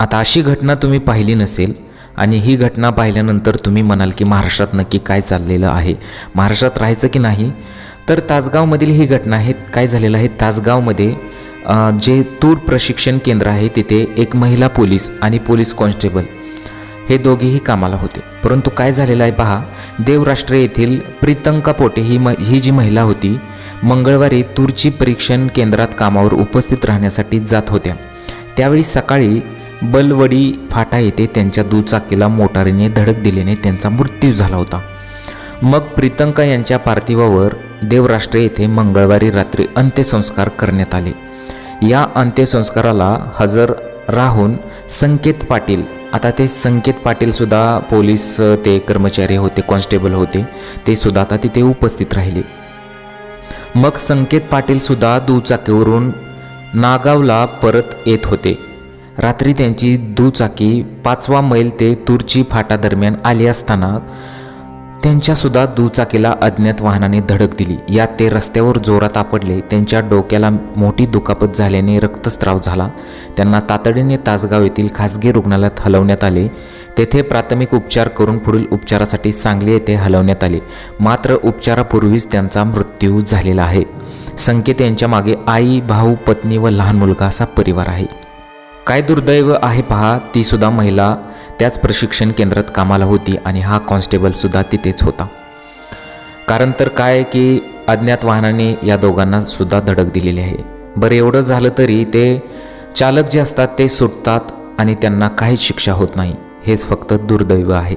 आता अशी घटना तुम्ही पाहिली नसेल आणि ही घटना पाहिल्यानंतर तुम्ही म्हणाल की महाराष्ट्रात नक्की काय चाललेलं आहे? महाराष्ट्रात राहायचं की नाही? तर तासगावमधील ही घटना आहे काय झालेलं आहे? तासगावमध्ये जे तूर प्रशिक्षण केंद्र आहे तिथे एक महिला पोलीस आणि पोलीस कॉन्स्टेबल हे दोघेही कामाला होते. परंतु काय झालेलं आहे पहा देवराष्ट्र येथील प्रीतंका पोटे ही म ही जी महिला होती मंगळवारी तूरची परीक्षण केंद्रात कामावर उपस्थित राहण्यासाठी जात होत्या. त्यावेळी सकाळी बलवडी फाटा येथे त्यांच्या दुचाकीला मोटारीने धडक दिल्याने त्यांचा मृत्यू झाला होता. मग प्रीतंका यांच्या पार्थिवावर देवराष्ट्र येथे मंगळवारी रात्री अंत्यसंस्कार करण्यात आले. या अंत्यसंस्काराला हजर राहून संकेत पाटील आता ते संकेत पाटीलसुद्धा पोलीस ते कर्मचारी होते कॉन्स्टेबल होते ते सुद्धा आता तिथे उपस्थित राहिले. मग संकेत पाटीलसुद्धा दुचाकीवरून नागावला परत येत होते. रात्री त्यांची दुचाकी पाचवा मैल ते तुरची फाटा दरम्यान आली असताना त्यांच्यासुद्धा दुचाकीला अज्ञात वाहनाने धडक दिली. यात ते रस्त्यावर जोरात आपडले त्यांच्या डोक्याला मोठी दुखापत झाल्याने रक्तस्राव झाला. त्यांना तातडीने तासगाव येथील खासगी रुग्णालयात हलवण्यात आले. तेथे प्राथमिक उपचार करून पुढील उपचारासाठी सांगली येथे हलवण्यात आले. मात्र उपचारापूर्वीच त्यांचा मृत्यू झालेला आहे. संकेत यांच्या मागे आई भाऊ पत्नी व लहान मुलगा असा परिवार आहे. काय दुर्दैव आहे पहा ती सुद्धा महिला त्याच प्रशिक्षण केंद्रात कामाला होती आणि हा कॉन्स्टेबल सुद्धा तिथेच होता. कारण तर काय की अज्ञात वाहनाने या दोघांना सुद्धा धडक दिलेली आहे. बरं एवढं झालं तरी ते चालक जे असतात ते सुटतात आणि त्यांना काहीच शिक्षा होत नाही. हेच फक्त दुर्दैव आहे.